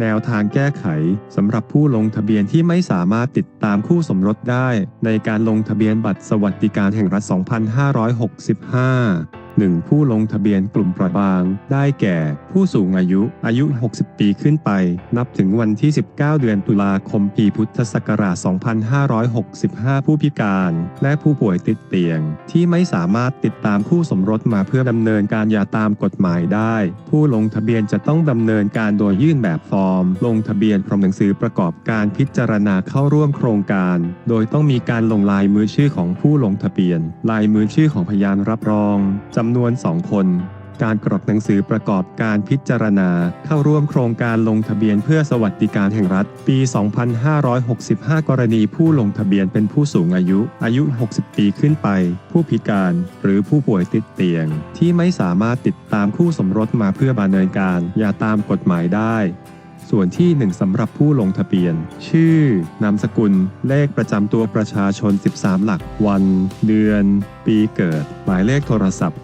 แนวทางแก้ไขสำหรับผู้ลงทะเบียนที่ไม่สามารถติดตามคู่สมรสได้ ในการลงทะเบียนบัตรสวัสดิการแห่งรัฐ 2565 1. ผู้ลงทะเบียนกลุ่มเปราะบาง ได้แก่ ผู้สูงอายุ อายุ 60 ปีขึ้นไป นับถึงวันที่ 19 เดือนตุลาคม ปีพุทธศักราช 2565 ผู้พิการ และผู้ป่วยติดเตียง ที่ไม่สามารถติดตามคู่สมรสมาเพื่อดำเนินการยาตามกฎหมายได้ ผู้ลงทะเบียนจะต้องดำเนินการโดยยื่นแบบฟอร์ม ลงทะเบียนพร้อมหนังสือประกอบการพิจารณาเข้าร่วมโครงการ โดยต้องมีการลงลายมือชื่อของผู้ลงทะเบียน ลายมือชื่อของพยานรับรองจำำนวน2คน การกรอกหนังสือประกอบการพิจารณา เข้าร่วมโครงการลงทะเบียนเพื่อสวัสดิการแห่งรัฐ ปี 2565 กรณีผู้ลงทะเบียนเป็นผู้สูงอายุ อายุ 60 ปีขึ้นไป ผู้พิการหรือผู้ป่วยติดเตียง ที่ไม่สามารถติดตามคู่สมรสมาเพื่อดำเนินการ อย่าตามกฎหมายได้ส่วนที่ 1สำหรับผู้ลงทะเบียน ชื่อ นามสกุล เลขประจำตัวประชาชน 13 หลัก วัน เดือน ปีเกิด หมายเลขโทรศัพท์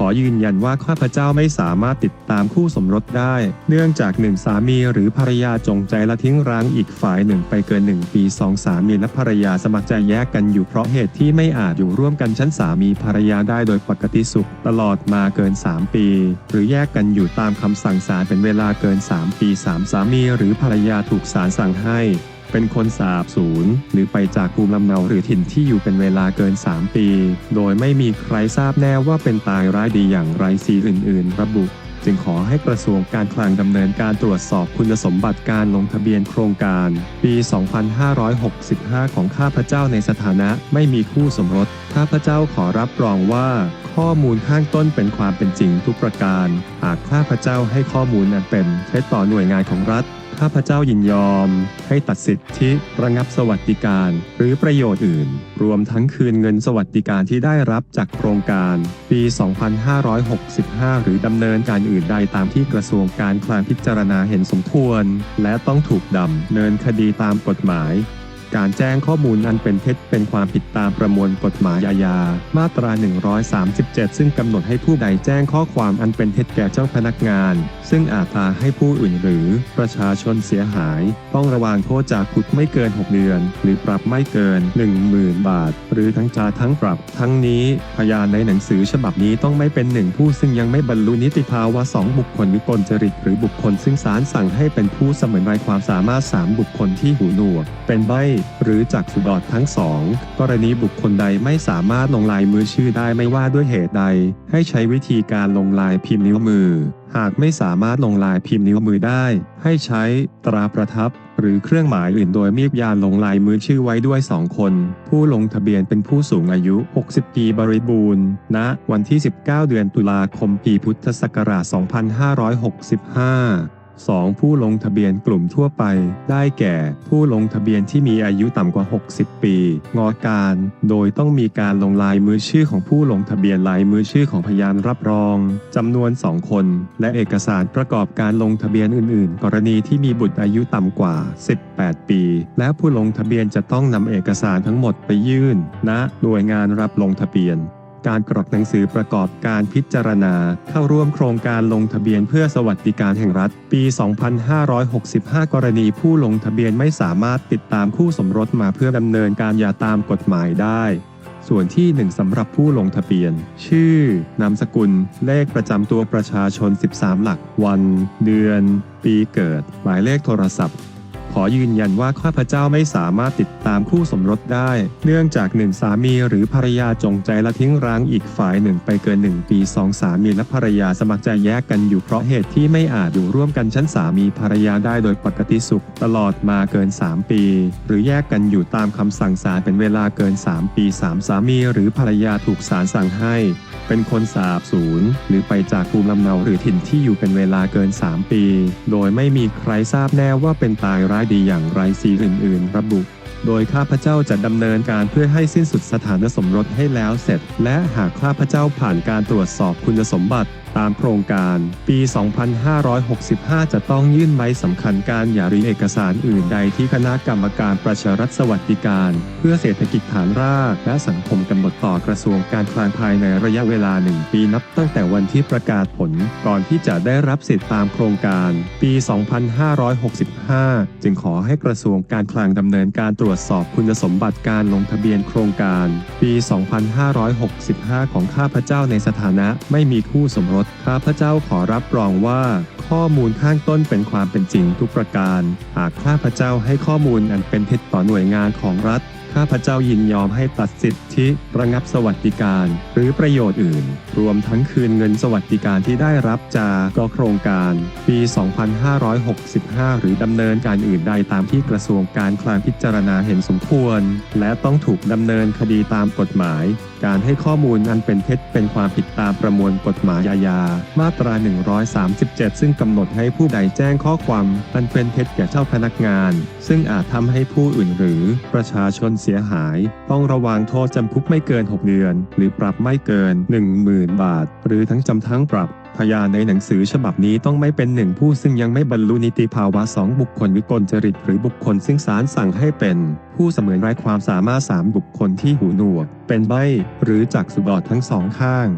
ขอยืนยันว่าข้าพเจ้าไม่สามารถติดตามคู่สมรสได้ เนื่องจากหนึ่งสามีหรือภรรยาจงใจละทิ้งร้างอีกฝ่ายหนึ่งไปเกินหนึ่งปีสองสามีและภรรยาสมัครใจแยกกันอยู่เพราะเหตุที่ไม่อาจอยู่ร่วมกันชั้นสามีภรรยาได้โดยปกติสุข ตลอดมาเกิน 3 ปี หรือแยกกันอยู่ตามคำสั่งศาลเป็นเวลาเกิน 3 ปีสามสามีหรือภรรยาถูกศาลสั่งให้ เป็นคนสาบสูญหรือไปจากภูมิลำเนาหรือถิ่นที่อยู่เป็นเวลาเกิน 3 ปี โดยไม่มีใครทราบแน่ว่าเป็นตายร้ายดีอย่างไรสีอื่น ๆ ระบุจึงขอให้กระทรวงการคลังดำเนินการตรวจสอบคุณสมบัติการลงทะเบียนโครงการ ปี 2565 ของข้าพเจ้าในสถานะไม่มีคู่สมรส ข้าพเจ้าขอรับรองว่า ข้อมูลข้างต้นเป็นความเป็นจริงทุกประการ หากข้าพเจ้าให้ข้อมูลนั้นเป็นเท็จต่อหน่วยงานของรัฐ ข้าพเจ้ายินยอมให้ตัดสิทธิระงับสวัสดิการ หรือประโยชน์อื่น รวมทั้งคืนเงินสวัสดิการที่ได้รับจากโครงการ ปี 2565 หรือดำเนินการอื่นใดตามที่กระทรวงการคลังพิจารณาเห็นสมควร และต้องถูกดำเนินคดีตามกฎหมาย การแจ้งข้อมูลอันเป็นเท็จเป็นความผิดตามประมวลกฎหมายอาญา มาตรา 137 ซึ่งกำหนดให้ผู้ใดแจ้งข้อความอันเป็นเท็จแก่เจ้าพนักงาน ซึ่งอาจพาให้ผู้อื่นหรือประชาชนเสียหาย ต้องระวางโทษจากคุกไม่เกิน 6 เดือน หรือปรับไม่เกิน 10,000 บาท หรือทั้งจาทั้งปรับ ทั้งนี้พยานในหนังสือฉบับนี้ต้องไม่เป็นหนึ่งผู้ซึ่งยังไม่บรรลุนิติภาวะสองบุคคลวิกลจริตหรือบุคคลซึ่งศาลสั่งให้เป็นผู้เสมือนไรความสามารถสามบุคคลที่หูหนวก เป็นใบหรือจากสุดอดทั้งสอง กรณีบุคคลใดไม่สามารถลงลายมือชื่อได้ไม่ว่าด้วยเหตุใด ให้ใช้วิธีการลงลายพิมพ์นิ้วมือ หากไม่สามารถลงลายพิมพ์นิ้วมือได้ ให้ใช้ตราประทับ หรือเครื่องหมายอื่นโดยมียานลงลายมือชื่อไว้ด้วย 2 คน ผู้ลงทะเบียนเป็นผู้สูงอายุ 60 ปีบริบูรณ์ณวันที่ 19 เดือนตุลาคมปีพุทธศักราช 2565 2. ผู้ลงทะเบียนกลุ่มทั่วไป ได้แก่ ผู้ลงทะเบียนที่มีอายุต่ำกว่า 60 ปี งอการ โดยต้องมีการลงลายมือชื่อของผู้ลงทะเบียนลายมือชื่อของพยานรับรองจำนวน 2 คน และเอกสารประกอบการลงทะเบียนอื่น ๆ กรณีที่มีบุตรอายุต่ำกว่า 18 ปี และผู้ลงทะเบียนจะต้องนำเอกสารทั้งหมดไปยื่นณหน่วยงานรับลงทะเบียน การกรอกหนังสือประกอบการพิจารณา เข้าร่วมโครงการลงทะเบียนเพื่อสวัสดิการแห่งรัฐ ปี 2565 กรณีผู้ลงทะเบียนไม่สามารถติดตามคู่สมรสมาเพื่อดำเนินการอย่าตามกฎหมายได้ ส่วนที่ 1สำหรับผู้ลงทะเบียน ชื่อ นามสกุล เลขประจำตัวประชาชน 13 หลัก วัน เดือน ปีเกิด หมายเลขโทรศัพท์ ขอยืนยันว่าข้าพเจ้าไม่สามารถติดตามคู่สมรสได้ เนื่องจากหนึ่งสามีหรือภรรยาจงใจละทิ้งร้างอีกฝ่ายหนึ่งไปเกินหนึ่งปีสองสามีและภรรยาสมัครใจแยกกันอยู่เพราะเหตุที่ไม่อาจอยู่ร่วมกันชั้นสามีภรรยาได้โดยปกติสุข ตลอดมาเกิน 3 ปี หรือแยกกันอยู่ตามคำสั่งศาลเป็นเวลาเกิน 3 ปีสามสามีหรือภรรยาถูกศาลสั่งให้ เป็นคนสาบสูญหรือไปจากภูมิลำเนาหรือถิ่นที่อยู่เป็นเวลาเกิน 3 ปี โดยไม่มีใครทราบแน่ว่าเป็นตายร้ายดีอย่างไรสีอื่น ๆ ระบุโดยข้าพเจ้าจะดำเนินการเพื่อให้สิ้นสุดสถานสมรสให้แล้วเสร็จ และหากข้าพเจ้าผ่านการตรวจสอบคุณสมบัติตามโครงการ ปี 2565 จะต้องยื่นใบสำคัญการอย่ารีเอกสารอื่นใดที่คณะกรรมการประชารัฐสวัสดิการ เพื่อเศรษฐกิจฐานรากและสังคมกำหนดต่อกระทรวงการคลังภายในระยะเวลา 1 ปีนับตั้งแต่วันที่ประกาศผล ก่อนที่จะได้รับสิทธิตามโครงการ ปี 2565 จึงขอให้กระทรวงการคลังดำเนินการตรวจสอบคุณสมบัติการลงทะเบียนโครงการ ปี 2565 ของข้าพเจ้าในสถานะไม่มีคู่สมรสข้าพเจ้าขอรับรองว่าข้อมูลข้างต้นเป็นความเป็นจริงทุกประการ หากข้าพเจ้าให้ข้อมูลอันเป็นเท็จต่อหน่วยงานของรัฐ ข้าพเจ้ายินยอมให้ตัดสิทธิระงับสวัสดิการ หรือประโยชน์อื่น รวมทั้งคืนเงินสวัสดิการที่ได้รับจากกโครงการ ปี 2565 หรือดำเนินการอื่นใดตามที่กระทรวงการคลังพิจารณาเห็นสมควร และต้องถูกดำเนินคดีตามกฎหมายการให้ข้อมูลอันเป็นเท็จเป็นความผิดตามประมวลกฎหมายอาญา มาตรา 137 ซึ่งกำหนดให้ผู้ใดแจ้งข้อความอันเป็นเท็จแก่เจ้าพนักงาน ซึ่งอาจทำให้ผู้อื่นหรือประชาชนเสียหาย ต้องระวังโทษจำคุกไม่เกิน 6 เดือน หรือปรับไม่เกิน 10,000 บาท หรือทั้งจำทั้งปรับ พยานในหนังสือฉบับนี้ต้องไม่เป็นหนึ่งผู้ซึ่งยังไม่บรรลุนิติภาวะสองบุคคลวิกลจริต หรือบุคคลซึ่งศาลสั่งให้เป็น ผู้เสมือนไร้ความสามารถสามบุคคลที่หูหนวก เป็นใบหรือจักสุบอดทั้งสองข้าง